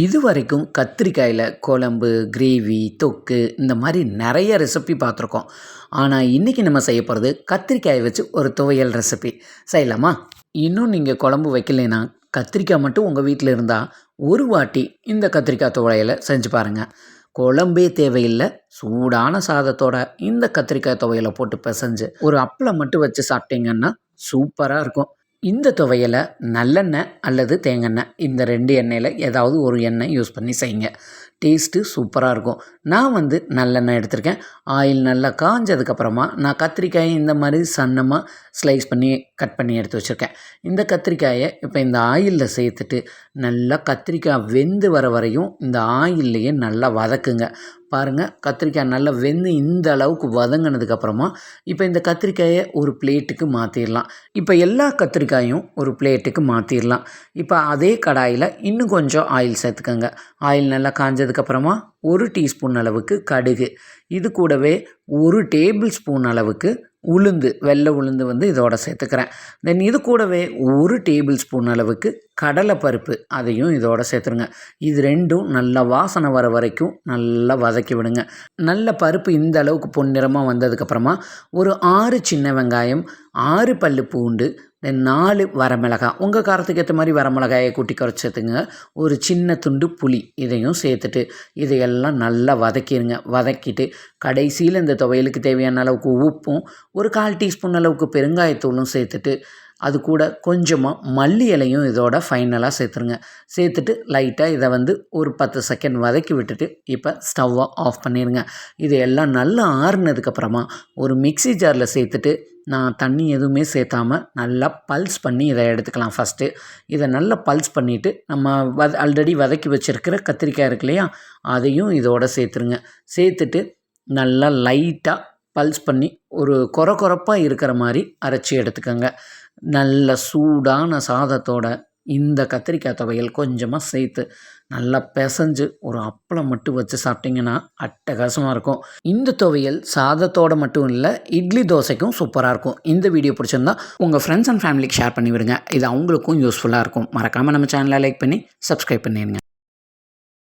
இது வரைக்கும் கத்திரிக்காயில் குழம்பு கிரேவி தொக்கு இந்த மாதிரி நிறைய ரெசிபி பார்த்துருக்கோம். ஆனால் இன்றைக்கி நம்ம செய்ய போகிறது கத்திரிக்காயை வச்சு ஒரு துவையல் ரெசிபி செய்யலாமா? இன்னும் நீங்கள் குழம்பு வைக்கலைன்னா கத்திரிக்காய் மட்டும் உங்கள் வீட்டில் இருந்தால் ஒரு வாட்டி இந்த கத்திரிக்காய் துவையலை செஞ்சு பாருங்கள் குழம்பே தேவையில்லை. சூடான சாதத்தோட இந்த கத்திரிக்காய் துவையலை போட்டு பிசைஞ்சு ஒரு அப்பளம் மட்டும் வச்சு சாப்பிட்டீங்கன்னா சூப்பராக இருக்கும். இந்த துவையலை நல்லெண்ணெய் அல்லது தேங்காய் இந்த ரெண்டு எண்ணெயில் ஏதாவது ஒரு எண்ணெய் யூஸ் பண்ணி செய்யுங்க. டேஸ்ட்டு சூப்பராக இருக்கும். நான் வந்து நல்லெண்ணெய் எடுத்திருக்கேன். ஆயில் நல்லா காஞ்சதுக்கப்புறமா நான் கத்திரிக்காயை இந்த மாதிரி சன்னமாக ஸ்லைஸ் பண்ணி கட் பண்ணி எடுத்து வச்சுருக்கேன். இந்த கத்திரிக்காயை இப்போ இந்த ஆயிலில் சேர்த்துட்டு நல்லா கத்திரிக்காய் வெந்து வர வரையும் இந்த ஆயில்லையே நல்லா வதக்குங்க. பாருங்கள் கத்திரிக்காய் நல்லா வெந்து இந்த அளவுக்கு வதங்கினதுக்கப்புறமா இப்போ இந்த கத்திரிக்காயை ஒரு பிளேட்டுக்கு மாற்றிடலாம் இப்போ எல்லா கத்திரிக்காயும் ஒரு பிளேட்டுக்கு மாற்றிடலாம் இப்போ அதே கடாயில் இன்னும் கொஞ்சம் ஆயில் சேர்த்துக்கோங்க. ஆயில் நல்லா காஞ்சதுக்கப்புறமா ஒரு டீஸ்பூன் அளவுக்கு கடுகு. இது கூடவே ஒரு டேபிள் ஸ்பூன் அளவுக்கு உளுந்து வெள்ளை உளுந்து வந்து இதோட சேர்த்துக்கிறேன். தென் இது கூடவே ஒரு டேபிள் ஸ்பூன் அளவுக்கு கடலைப்பருப்பு அதையும் இதோட சேர்த்துருங்க. இது ரெண்டும் நல்லா வாசனை வர வரைக்கும் நல்லா வதக்கி விடுங்க. நல்ல பருப்பு இந்த அளவுக்கு பொன்னிறமாக வந்ததுக்கப்புறமா ஒரு ஆறு சின்ன வெங்காயம் ஆறு பல்லு பூண்டு இந்த நாலு வரமிளகாய் உங்கள் காரத்துக்கு ஏற்ற மாதிரி வரமிளகாயை கூட்டி குறைச்சதுங்க ஒரு சின்ன துண்டு புளி இதையும் சேர்த்துட்டு இதையெல்லாம் நல்லா வதக்கிடுங்க. வதக்கிட்டு கடைசியில் இந்த துவையலுக்கு தேவையான அளவுக்கு உப்பும் ஒரு கால் டீஸ்பூன் அளவுக்கு பெருங்காயத்தூளும் சேர்த்துட்டு அது கூட கொஞ்சமாக மல்லி இலையும் இதோட ஃபைனலாக சேர்த்துருங்க. சேர்த்துட்டு லைட்டாக இதை வந்து ஒரு பத்து செகண்ட் வதக்கி விட்டுட்டு இப்போ ஸ்டவ்வை ஆஃப் பண்ணிடுங்க இது எல்லாம் நல்லா ஆறுனதுக்கப்புறமா ஒரு மிக்சி ஜாரில் சேர்த்துட்டு நான் தண்ணி எதுவுமே சேர்த்தாமல் நல்லா பல்ஸ் பண்ணி இதை எடுத்துக்கலாம் ஃபஸ்ட்டு இதை நல்லா பல்ஸ் பண்ணிவிட்டு நம்ம வத ஆல்ரெடி வதக்கி வச்சுருக்கிற கத்திரிக்காய் இருக்கு இல்லையா அதையும் இதோட சேர்த்துருங்க. சேர்த்துட்டு நல்லா லைட்டாக பல்ஸ் பண்ணி ஒரு கொர கொரப்பாக இருக்கிற மாதிரி அரைச்சி எடுத்துக்கோங்க. நல்ல சூடான சாதத்தோட இந்த கத்திரிக்காய் துவையல் கொஞ்சமாக சேர்த்து நல்லா பிசைஞ்சு ஒரு அப்பளம் மட்டும் வச்சு சாப்பிட்டிங்கன்னா அட்டகாசமாக இருக்கும். இந்த துவையல் சாதத்தோடு மட்டும் இல்லை இட்லி தோசைக்கும் சூப்பராக இருக்கும். இந்த வீடியோ பிடிச்சிருந்தா உங்கள் ஃப்ரெண்ட்ஸ் அண்ட் ஃபேமிலிக்கு ஷேர் பண்ணி விடுங்க இது அவங்களுக்கும் யூஸ்ஃபுல்லாக இருக்கும். மறக்காமல் நம்ம சேனலை லைக் பண்ணி சப்ஸ்கிரைப் பண்ணிடுங்க.